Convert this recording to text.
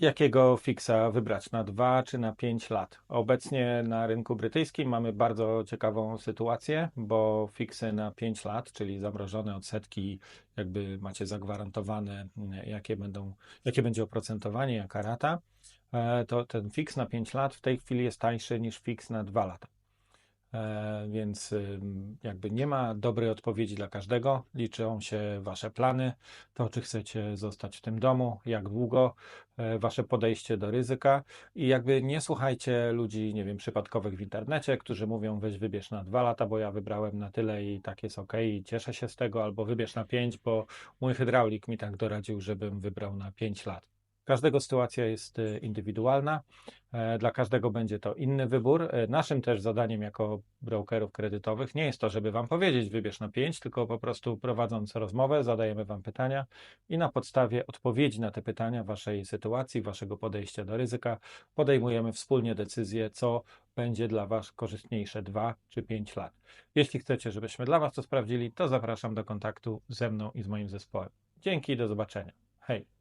Jakiego fixa wybrać? Na 2 czy na 5 lat? Obecnie na rynku brytyjskim mamy bardzo ciekawą sytuację, bo fiksy na 5 lat, czyli zamrożone odsetki, jakby macie zagwarantowane, jakie będą, jakie będzie oprocentowanie, jaka rata, e, to ten fix na 5 lat w tej chwili jest tańszy niż fix na 2 lata. E, Więc jakby nie ma dobrej odpowiedzi dla każdego. Liczą się wasze plany, to czy chcecie zostać w tym domu, jak długo, e, wasze podejście do ryzyka i jakby nie słuchajcie ludzi, nie wiem, przypadkowych w internecie, którzy mówią weź wybierz na dwa lata, bo ja wybrałem na tyle i tak jest ok i cieszę się z tego, albo wybierz na pięć, bo mój hydraulik mi tak doradził, żebym wybrał na pięć lat. Każdego sytuacja jest e, indywidualna. E, Dla każdego będzie to inny wybór. E, Naszym też zadaniem jako brokerów kredytowych nie jest to, żeby Wam powiedzieć, wybierz na 5, tylko po prostu prowadząc rozmowę, zadajemy Wam pytania i na podstawie odpowiedzi na te pytania, Waszej sytuacji, Waszego podejścia do ryzyka, podejmujemy wspólnie decyzję, co będzie dla Was korzystniejsze 2 czy 5 lat. Jeśli chcecie, żebyśmy dla Was to sprawdzili, to zapraszam do kontaktu ze mną i z moim zespołem. Dzięki, do zobaczenia. Hej!